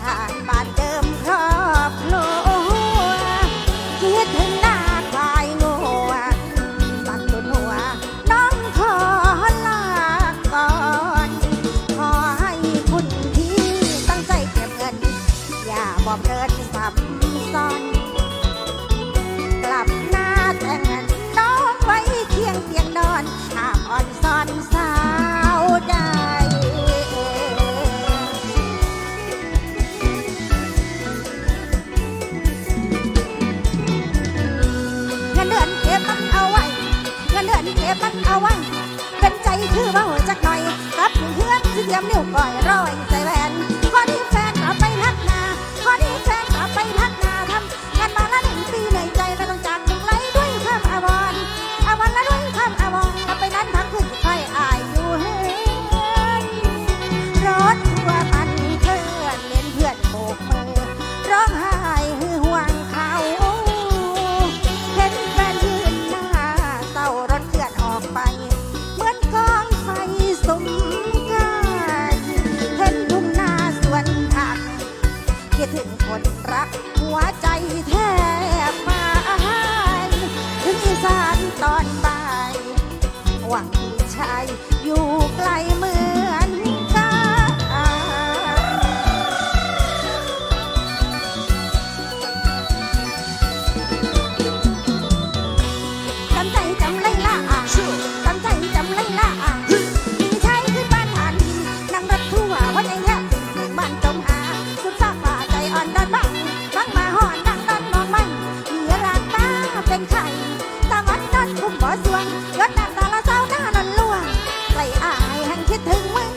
ถานบ้านเดิมครอบครัวคิดถึงหน้าควายงัวปักตุนหัว น้องขอลาก่อน ขอให้คุณพี่ตั้งใจเก็บเงิน อย่าบอกเงินสับซ้อน กลับหน้าแต่งงานน้องไว้เคียงเตียงนอนห้ามอ่อนซ้อน ก็บมันเอาไว้เงินเดือนเก็บมันเอาไว้ เป็นใจคือว่าหัวจักหน่อยรับเพื่อนที่เตรียมนิ้วก้อยรอ รักหัวใจแทบมาถึงอีสานตอนบ่าย หวังชายอยู่ อสวงเกิดน้ำาละเศร้าหน้านล่นลวงใส่อายหังคิดถึงมึง